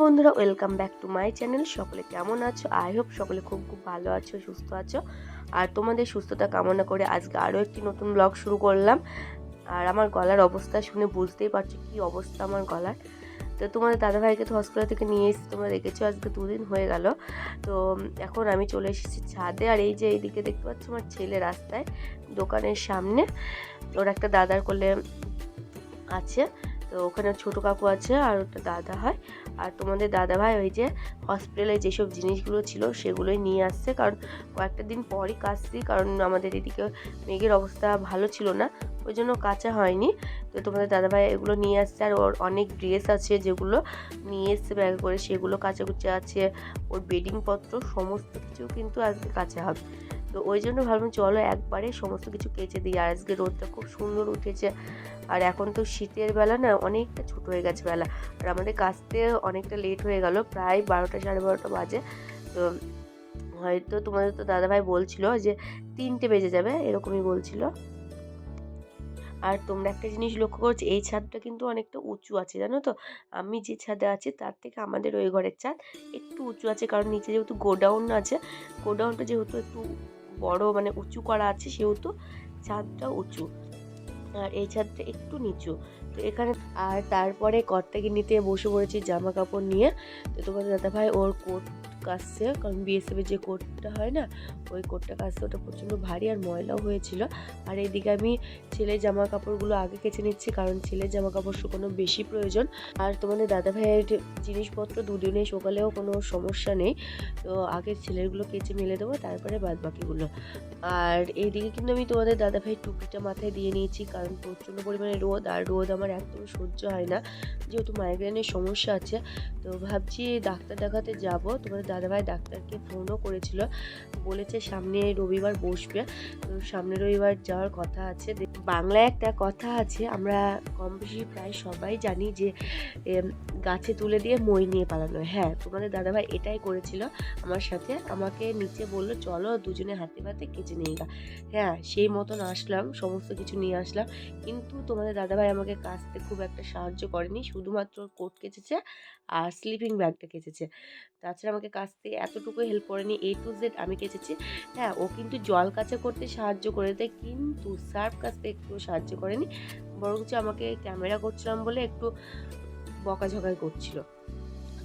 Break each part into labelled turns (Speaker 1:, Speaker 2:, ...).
Speaker 1: বন্ধুরা, welcome back to my channel. সকলে কেমন আছো? আই হোপ সকলে খুব খুব ভালো আছো, সুস্থ আছো। আর তোমাদের সুস্থতা কামনা করে আজকে আরও একটি নতুন ব্লগ শুরু করলাম। আর আমার গলার অবস্থা শুনে বুঝতেই পারছ কী অবস্থা আমার গলার। তো তোমাদের দাদাভাইকে তো হসপিটাল থেকে নিয়ে এসেছি, তোমরা দেখেছ আজকে দুদিন হয়ে গেল। তো এখন আমি চলে এসেছি ছাদে, আর এই যে এইদিকে দেখতে পাচ্ছ আমার ছেলে রাস্তায়, দোকানের সামনে। ওর একটা দাদার কোলে আছে। তো ওখানে ছোটো কাকু আছে আর ওটা দাদা হয়। আর তোমাদের দাদা ভাই ওই যে হসপিটালে যেসব জিনিসগুলো ছিল সেগুলোই নিয়ে আসছে। কারণ কয়েকটা দিন পরই কাচছি কারণ আমাদের এদিকে মেঘের অবস্থা ভালো ছিল না, ওই জন্য কাঁচা হয়নি। তো তোমাদের দাদাভাই এগুলো নিয়ে আসছে আর ওর অনেক ড্রেস আছে যেগুলো নিয়ে এসছে ব্যাগ করে সেগুলো কাচাকুচি আছে। ওর বেডিংপত্র সমস্ত কিছু কিন্তু আজকে কাঁচা হবে। তো ওই জন্য ভাবলাম চলো একবারে সমস্ত কিছু কেচে দিই। আর আজকে রোদটা খুব সুন্দর উঠেছে। আর এখন তো শীতের বেলা না অনেকটা ছোট হয়ে গেছে বেলা। আর আমাদের কাচতে অনেকটা লেট হয়ে গেল, প্রায় বারোটা সাড়ে বারোটা বাজে। তো হয়তো তোমাদের তো দাদাভাই বলছিল যে তিনটে বেজে যাবে, এরকমই বলছিল। আর তোমরা একটা জিনিস লক্ষ্য করছ, এই ছাদটা কিন্তু অনেকটা উঁচু আছে, জানো তো? আমি যে ছাদে আছি তার থেকে আমাদের ওই ঘরের ছাদ একটু উঁচু আছে, কারণ নিচে যেহেতু গোডাউন আছে, গোডাউনটা যেহেতু একটু বড় মানে উঁচু করা আছে সেহেতু ছাদটা উঁচু। আর এই ছাদটা একটু নিচু। তো এখানে আর তারপরে কর্তাকে নিতে বসে পড়েছি জামা কাপড় নিয়ে। তো তোমার দাদাভাই ওর কোট কাচছে কারণ বিএসএফের যে কোটটা হয় না, ওই কোটটা কাচতে ওটা প্রচণ্ড ভারী আর ময়লাও হয়েছিল। আর এইদিকে আমি ছেলের জামা কাপড়গুলো আগে কেচে নিচ্ছি, কারণ ছেলের জামা কাপড় শুকানো বেশি প্রয়োজন। আর তোমাদের দাদা ভাইয়ের জিনিসপত্র দুদিনে সকালেও কোনো সমস্যা নেই। তো আগে ছেলেরগুলো কেচে মেলে দেবো, তারপরে বাদ বাকিগুলো আর এইদিকে কিন্তু আমি তোমাদের দাদা ভাইয়ের টুপিটা মাথায় দিয়ে নিয়েছি, কারণ প্রচণ্ড পরিমাণে রোদ, আর রোদ আমার একদম সহ্য হয় না। যেহেতু মাইগ্রেনের সমস্যা আছে, তো ভাবছি ডাক্তার দেখাতে যাব। তোমাদের দাদাভাই ডাক্তারকে ফোনও করেছিল। বলেছে সামনে রবিবার বসবে। তো সামনে রবিবার যাওয়ার কথা আছে। বাংলায় একটা কথা আছে, আমরা কম বেশি প্রায় সবাই জানি যে গাছে তুলে দিয়ে মই নিয়ে পালানো হয়। তোমাদের দাদাভাই এটাই করেছিল আমার সাথে। আমাকে নিচে বলল, চলো দুজনে হাতে পাতে কেচে নিয়ে গা। হ্যাঁ সেই মতন আসলাম, সমস্ত কিছু নিয়ে আসলাম। কিন্তু তোমাদের দাদাভাই আমাকে কাচতে খুব একটা সাহায্য করেনি। শুধুমাত্র কোট কেচেছে আর স্লিপিং ব্যাগটা কেচেছে। তাছাড়া আমাকে কাচতে এতটুকু হেল্প করেনি এ টু জেড আমি কেচেছি। হ্যাঁ ও কিন্তু জল কাচা করতে সাহায্য করে দেয় কিন্তু সার্ফ কাচতে একটু সাহায্য করেনি। বরঞ্চ আমাকে ক্যামেরা করছিলাম বলে একটু বকাঝকাই করছিল।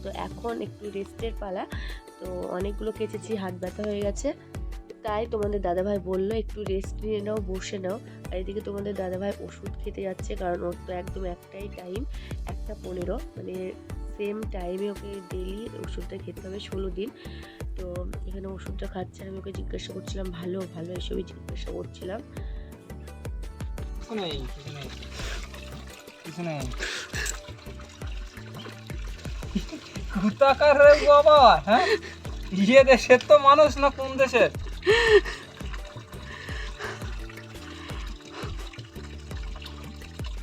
Speaker 1: তো এখন একটু রেস্টের পালা। তো অনেকগুলো কেচেছি, হাত ব্যথা হয়ে গেছে। তাই তোমাদের দাদাভাই বলল, একটু রেস্ট নিয়ে নাও, বসে নাও। আর এদিকে তোমাদের দাদাভাই ওষুধ খেতে যাচ্ছে, কারণ ওর তো একদম একটাই টাইম একটা পনেরো। মানে সেম টাইমে ওকে ডেলি ওষুধটা খেতে হবে ষোলো দিন। তো এখানে ওষুধটা খাচ্ছে আমি ওকে জিজ্ঞাসা করছিলাম ভালো ভালো? এসবই জিজ্ঞাসা করছিলাম।
Speaker 2: রে বাবা হ্যাঁ? ইয়ে দেশের তো মানুষ না কোন দেশের?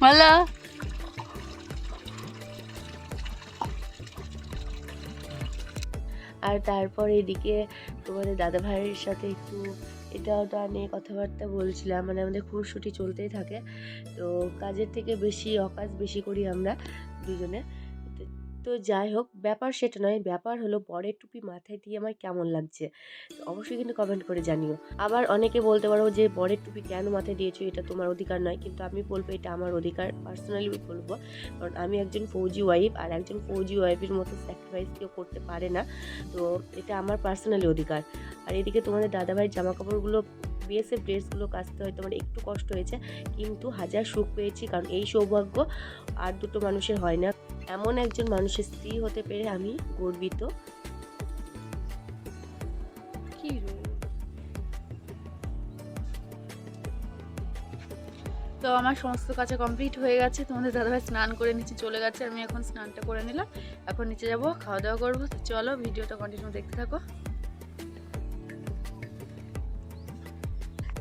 Speaker 3: হ্যালো
Speaker 1: আর তারপর এদিকে তোমাদের দাদা ভাইয়ের সাথে একটু এটা ওটা নিয়ে কথাবার্তা বলছিলাম মানে আমাদের খুনসুটি চলতেই থাকে। তো কাজের থেকে বেশি অকাজ বেশি করি আমরা দুজনে। তো- যাই হোক, ব্যাপার সেটা নয়। ব্যাপার হলো বরের টুপি মাথায় দিয়ে আমার কেমন লাগছে? অবশ্যই কিন্তু কমেন্ট করে জানিও। আবার অনেকে বলতে পারো যে, বরের টুপি কেন মাথায় দিয়েছ? এটা তোমার অধিকার নয়। কিন্তু আমি বলব, এটা আমার অধিকার। পার্সোনালি বলব। কারণ আমি একজন ফৌজি ওয়াইফ আর একজন ফৌজি ওয়াইফের মতো স্যাক্রিফাইস কেউ করতে পারে না। তো এটা আমার পার্সোনালি অধিকার। আর এদিকে তোমাদের দাদাভাইয়ের জামা কাপড়গুলো বিএসএফ ড্রেসগুলো কাচতে হয়তো আমার একটু কষ্ট হয়েছে, কিন্তু হাজার সুখ পেয়েছি কারণ এই সৌভাগ্য আর দুটো মানুষের হয় না। এমন একজন মানুষের স্ত্রী হতে পেরে আমি গর্বিত?
Speaker 3: তো আমার সমস্ত কাছে কমপ্লিট হয়ে গেছে, তোমাদের দাদাভাই স্নান করে নিচে চলে গেছে, আমি এখন স্নানটা করে নিলাম, এখন নিচে যাব, খাওয়া দাওয়া করব। চলো, ভিডিওটা কন্টিনিউ দেখতে থাকো।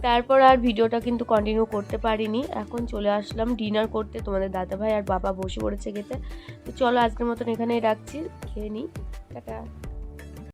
Speaker 1: তারপর আর ভিডিওটা কিন্তু কন্টিনিউ করতে পারিনি। এখন চলে আসলাম ডিনার করতে তোমাদের দাদাভাই আর বাবা বসে পড়েছে খেতে। তো চলো আজকের মতন এখানেই রাখছি। খেয়ে নিই। টাটা।